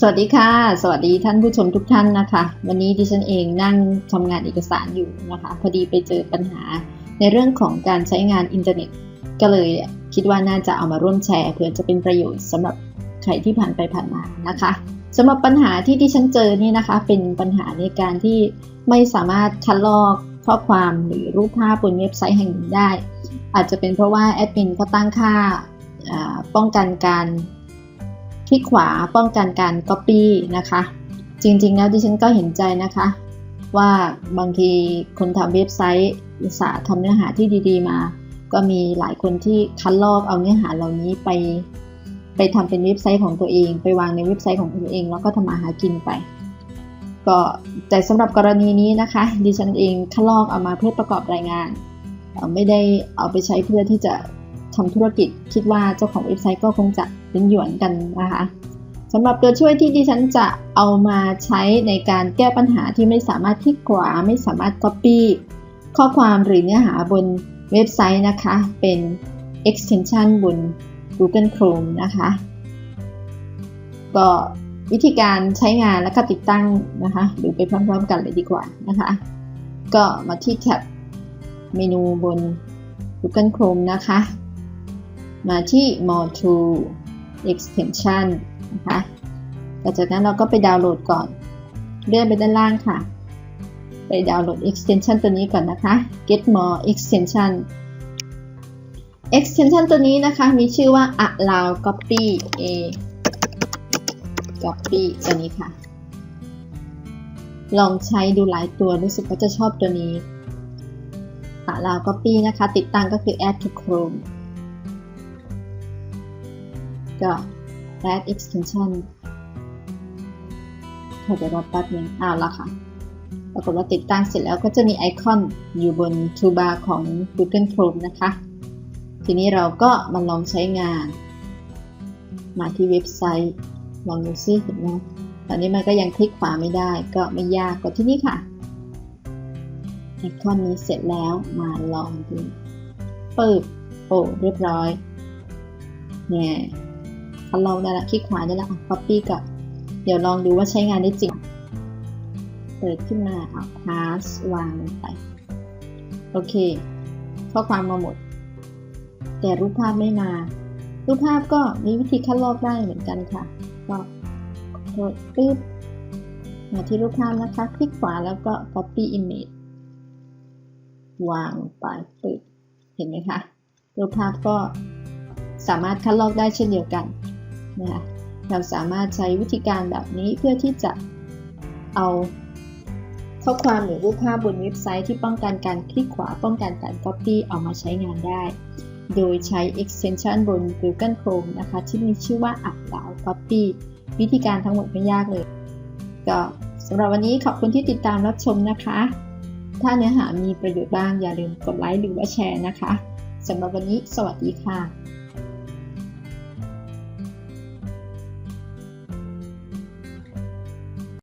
สวัสดีค่ะ สวัสดีท่านผู้ชมทุกท่านนะคะ วันนี้ดิฉันเองนั่งทำงานเอกสารอยู่นะคะ พอดีไปเจอปัญหาในเรื่องของการใช้งานอินเทอร์เน็ต ก็เลยคิดว่าน่าจะเอามาร่วมแชร์เพื่อจะเป็นประโยชน์สำหรับใครที่ผ่านไปผ่านมานะคะสำหรับปัญหาที่ดิฉันเจอนี่นะคะ เป็นปัญหาในการที่ไม่สามารถคัดลอกข้อความหรือรูปภาพบนเว็บไซต์แห่งหนึ่งได้ อาจจะเป็นเพราะว่าแอดมินเขาตั้งค่าป้องกันการ คลิกขวาป้องกันการ Copy นะคะ จริงๆ แล้วดิฉันก็เห็นใจนะคะ ว่าบางทีคนทำเว็บไซต์อุตสาห์ทำเนื้อหาที่ดีๆมา ก็มีหลายคนที่คัดลอกเอาเนื้อหาเหล่านี้ไป ไปทำเป็นเว็บไซต์ของตัวเอง ไปวางในเว็บไซต์ของตัวเอง แล้วก็ทำมาหากินไป ก็แต่สำหรับกรณีนี้นะคะ ดิฉันเองคัดลอกเอามาเพื่อประกอบรายงาน ไม่ได้เอาไปใช้เพื่อที่จะทำธุรกิจ คิดว่าเจ้าของเว็บไซต์ก็คงจะ เป็นหยวนกันนะคะสำหรับตัวช่วยที่ดิฉันจะเอามาใช้ในการแก้ปัญหาที่ไม่สามารถคลิกขวาไม่สามารถ Copy ข้อความหรือเนื้อหาบนเว็บไซต์นะคะ เป็น extension บน Google Chrome นะคะ ก็วิธีการใช้งานและก็ติดตั้งนะคะดูไปพร้อมๆกันเลยดีกว่านะคะ ก็มาที่แท็บเมนูบน Google Chrome นะคะ มาที่ More Tools Extension นะคะต่จากนั้นเราก็ไปดาวน์โหลดก่อน เลื่อนไปด้านล่างค่ะ ไปดาวน์โหลด extension ตัวนี้ก่อนนะคะ get more extension extension ตัวนี้นะคะมีชื่อว่า allow copy a copy ตัวนี้ค่ะ ลองใช้ดูหลายตัวรู้สึกว่าจะชอบตัวนี้ allow copy นะคะ ติดตั้งก็คือ add to chrome ก็ add extension เดี๋ยวรอแป๊บนึงเอาวละค่ะปรากฏว่าติดตั้งเสร็จแล้วก็จะมีไอคอนอยู่บน toolbar ของ Google Chrome นะคะ ทีนี้เราก็มาลองใช้งาน มาที่เว็บไซต์ ลองดูซิเห็นไหมตอนนี้มันก็ยังคลิกขวาไม่ได้ ก็ไม่ยากกดที่นี่ค่ะไอคอนนี้เสร็จแล้วมาลองดูปึ๊บโอ้เรียบร้อยเนี่ย เขาลองได้ละคลิกขวาได้ละ copy กับ เดี๋ยวลองดูว่าใช้งานได้จริง เปิดขึ้นมาเอา pass วางลงไป โอเค ข้อความมาหมด แต่รูปภาพไม่มา รูปภาพก็มีวิธีคัดลอกได้เหมือนกันค่ะ ก็กดปึ๊บมาที่รูปภาพนะคะ คลิกขวาแล้วก็ copy image วางไปปึ๊บเห็นไหมคะ รูปภาพก็สามารถคัดลอกได้เช่นเดียวกัน นะคะเราสามารถใช้วิธีการแบบนี้เพื่อที่จะเอาข้อความหรือรูปภาพบนเว็บไซต์ที่ป้องกันการคลิกขวาป้องกันการ Copy เอามาใช้งานได้ โดยใช้ extension บน Google Chrome นะคะที่มีชื่อว่า Allow Copy วิธีการทั้งหมดไม่ยากเลย ก็สำหรับวันนี้ขอบคุณที่ติดตามรับชมนะคะ ถ้าเนื้อหามีประโยชน์บ้างอย่าลืมกดไลค์หรือว่าแชร์นะคะสำหรับวันนี้ สวัสดีค่ะ